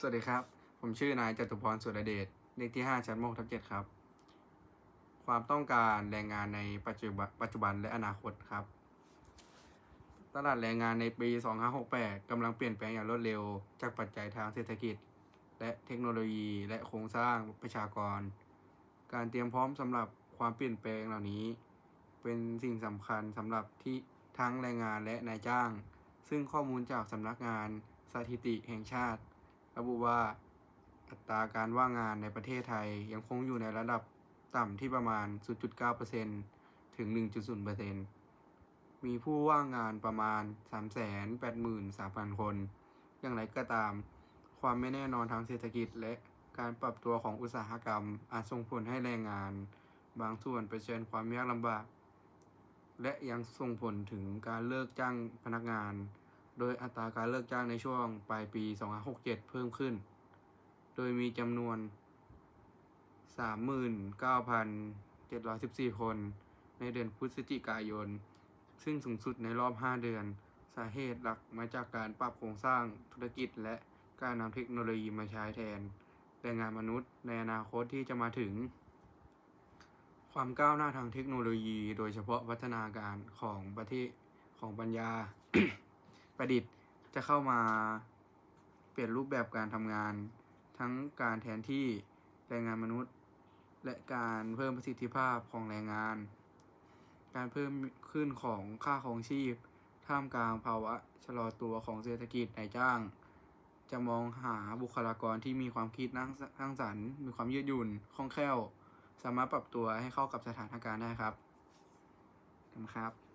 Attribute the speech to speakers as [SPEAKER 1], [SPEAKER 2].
[SPEAKER 1] สวัสดีครับ ผมชื่อนายจตุพรสุรเดชเลขที่ 5 ชั้นโมทับ7ครับ ความต้องการแรงงานในปัจจุบันปัจจุบันและอนาคตครับ ตลาดแรงงานในปี 2568 กำลังเปลี่ยนแปลงอย่างรวดเร็ว จากปัจจัยทางเศรษฐกิจ และเทคโนโลยีและโครงสร้างประชากร การเตรียมพร้อมสำหรับความเปลี่ยนแปลงเหล่านี้ เป็นสิ่งสำคัญสำหรับที่ทั้งแรงงานและนายจ้าง ซึ่งข้อมูลจากสำนักงานสถิติแห่งชาติ ระบุว่าอัตราการว่างงานในประเทศไทยยังคงอยู่ในระดับต่ำที่ประมาณ 0.9%ถึง 1.0%มีผู้ว่างงานประมาณ 383,000 คน อย่างไรก็ตาม ความไม่แน่นอนทางเศรษฐกิจและการปรับตัวของอุตสาหกรรม อาจส่งผลให้แรงงาน บางส่วนเผชิญความยากลำบาก และยังส่งผลถึงการเลิกจ้างพนักงาน โดยอัตราการเลิกจ้างในช่วงปลายปี 2567 เพิ่มขึ้น โดยมีจำนวน 39,714 คน ในเดือนพฤศจิกายน ซึ่งสูงสุดในรอบ 5 เดือน สาเหตุหลักมาจากการปรับโครงสร้างธุรกิจและการนำเทคโนโลยีมาใช้แทนแรงงานมนุษย์ในอนาคตที่จะมาถึง ความก้าวหน้าทางเทคโนโลยี โดยเฉพาะพัฒนาการของประเทศของปัญญา ประดิษฐ์จะเข้ามาเปลี่ยนรูปแบบการทำงาน ทั้งการแทนที่แรงงานมนุษย์ และการเพิ่มประสิทธิภาพของแรงงาน การเพิ่มขึ้นของค่าของชีพ ท่ามกลางภาวะชะลอตัวของเศรษฐกิจนายจ้าง จะมองหาบุคลากรที่มีความคิดสร้างสรรค์มีความยืดหยุ่นคล่องแคล่ว สามารถปรับตัวให้เข้ากับสถานการณ์ได้ครับขอบคุณครับ